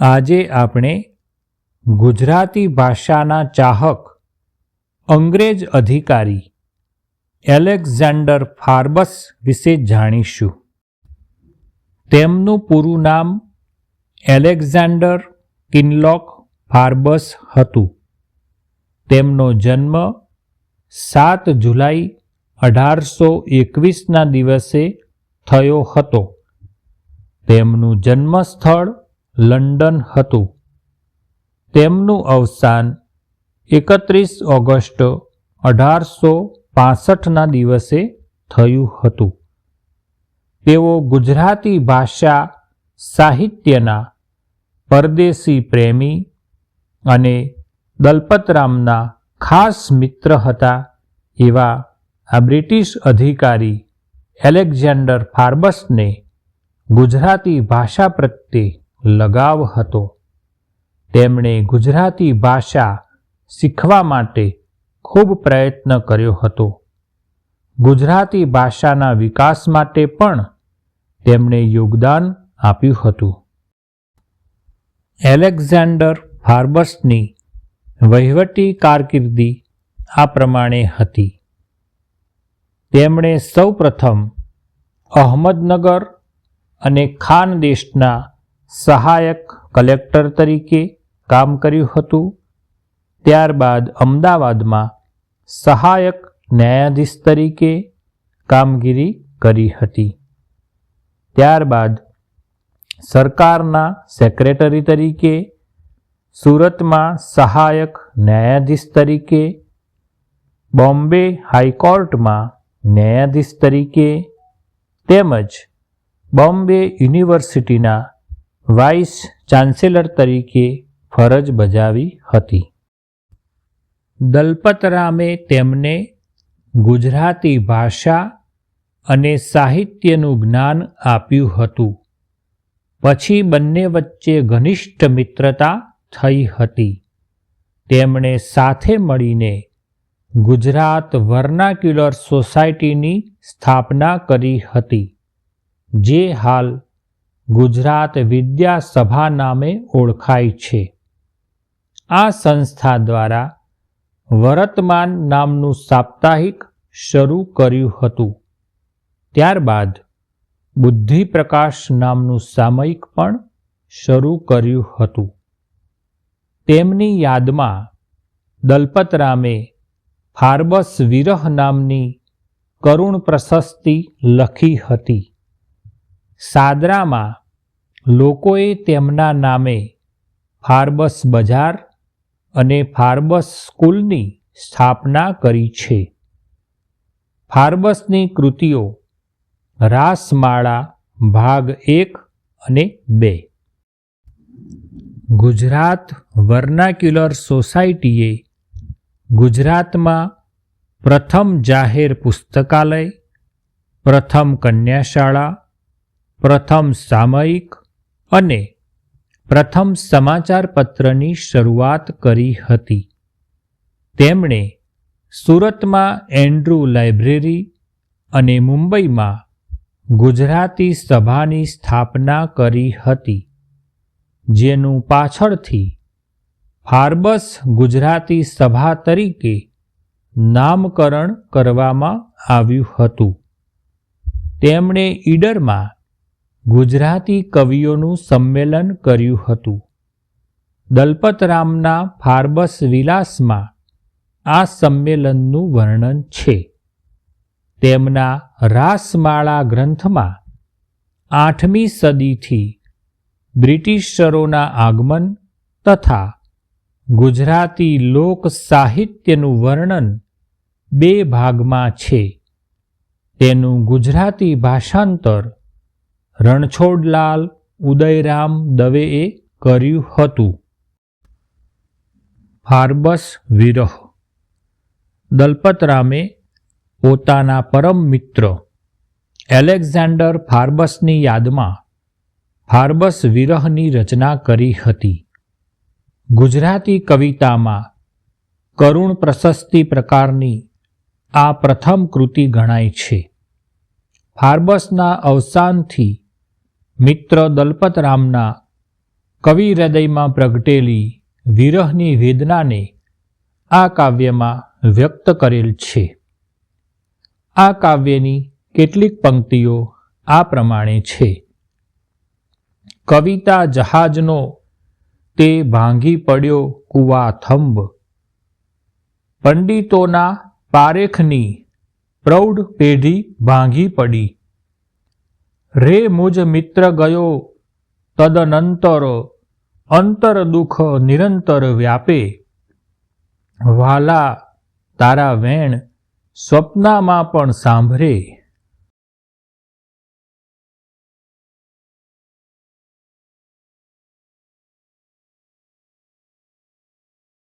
આજે આપણે ગુજરાતી ભાષાના ચાહક, અંગ્રેજ અધિકારી એલેક્ઝાન્ડર ફાર્બસ વિશે જાણીશું. તેમનું પૂરું નામ એલેક્ઝાન્ડર કિનલોક ફાર્બસ હતું. તેમનો જન્મ સાત જુલાઈ અઢારસો એકવીસના દિવસે થયો હતો. તેમનું જન્મસ્થળ લંડન હતું. તેમનું અવસાન એકત્રીસ ઓગસ્ટ અઢારસો પાસઠના દિવસે થયું હતું. તેઓ ગુજરાતી ભાષા સાહિત્યના પરદેશી પ્રેમી અને દલપતરામના ખાસ મિત્ર હતા એવા આ બ્રિટિશ અધિકારી એલેક્ઝાન્ડર ફાર્બસને ગુજરાતી ભાષા પ્રત્યે લગાવ હતો. તેમણે ગુજરાતી ભાષા શીખવા માટે ખૂબ પ્રયત્ન કર્યો હતો. ગુજરાતી ભાષાના વિકાસ માટે પણ તેમણે યોગદાન આપ્યું હતું. એલેક્ઝાન્ડર ફાર્બસની વહીવટી કારકિર્દી આ પ્રમાણે હતી. તેમણે સૌપ્રથમ અહમદનગર અને ખાનદેશના સહાયક કલેક્ટર તરીકે કામ કર્યું હતું. ત્યારબાદ અમદાવાદમાં સહાયક ન્યાયાધીશ તરીકે કામગીરી કરી હતી. ત્યારબાદ સરકારના સેક્રેટરી તરીકે, સુરતમાં સહાયક ન્યાયાધીશ તરીકે, બોમ્બે હાઈકોર્ટમાં ન્યાયાધીશ તરીકે તેમજ બોમ્બે યુનિવર્સિટીના વાઇસ ચાન્સેલર તરીકે ફરજ બજાવી હતી. દલપતરામે તેમને ગુજરાતી ભાષા અને સાહિત્યનું જ્ઞાન આપ્યું હતું. પછી બંને વચ્ચે ઘનિષ્ઠ મિત્રતા થઈ હતી. તેમણે સાથે મળીને ગુજરાત વર્નાક્યુલર સોસાયટીની સ્થાપના કરી હતી, જે હાલ ગુજરાત વિદ્યાસભા નામે ઓળખાય છે. આ સંસ્થા દ્વારા વર્તમાન નામનું સાપ્તાહિક શરૂ કર્યું હતું. ત્યારબાદ બુદ્ધિપ્રકાશ નામનું સામયિક પણ શરૂ કર્યું હતું. તેમની યાદમાં દલપતરામે ફાર્બસ વિરહ નામની કરુણ પ્રશસ્તિ લખી હતી. સાદરામાં લોકોએ તેમના નામે ફાર્બસ બજાર અને ફાર્બસ સ્કૂલની સ્થાપના કરી છે. ફાર્બસની કૃતિઓ રાસમાળા ભાગ એક અને બે. ગુજરાત વર્નાક્યુલર સોસાયટીએ ગુજરાતમાં પ્રથમ જાહેર પુસ્તકાલય, પ્રથમ કન્યાશાળા પ્રથમ સામયિક અને પ્રથમ સમાચારપત્રની શરૂઆત કરી હતી. તેમણે સુરતમાં એન્ડ્રુ લાઇબ્રેરી અને મુંબઈમાં ગુજરાતી સભાની સ્થાપના કરી હતી, જેનું પાછળથી ફાર્બસ ગુજરાતી સભા તરીકે નામકરણ કરવામાં આવ્યું હતું. તેમણે ઈડરમાં ગુજરાતી કવિઓનું સંમેલન કર્યું હતું. દલપતરામના ફાર્બસ વિલાસમાં આ સંમેલનનું વર્ણન છે. તેમના રાસમાળા ગ્રંથમાં આઠમી સદીથી બ્રિટિશરોના આગમન તથા ગુજરાતી લોક સાહિત્યનું વર્ણન બે ભાગમાં છે. તેનું ગુજરાતી ભાષાંતર રણછોડલાલ ઉદયરામ દવેએ કર્યું હતું. ફાર્બસ વિરહ. દલપતરામે પોતાના પરમ મિત્ર એલેક્ઝાન્ડર ફાર્બસની યાદમાં ફાર્બસ વિરહની રચના કરી હતી. ગુજરાતી કવિતામાં કરુણ પ્રશસ્તિ પ્રકારની આ પ્રથમ કૃતિ ગણાય છે. ફાર્બસના અવસાનથી મિત્ર દલપતરામના કવિ હૃદયમાં પ્રગટેલી વિરહની વેદનાને આ કાવ્યમાં વ્યક્ત કરેલ છે. આ કાવ્યની કેટલીક પંક્તિઓ આ પ્રમાણે છે. કવિતા જહાજનો તે ભાંગી પડ્યો કુવા થંભ. પંડિતોના પારેખની પ્રૌઢ પેઢી ભાંગી પડી. રે મુજ મિત્ર ગયો, તદનંતર અંતર દુઃખ નિરંતર વ્યાપે. વાલા તારા વેણ સ્વપ્નામાં પણ સાંભળે.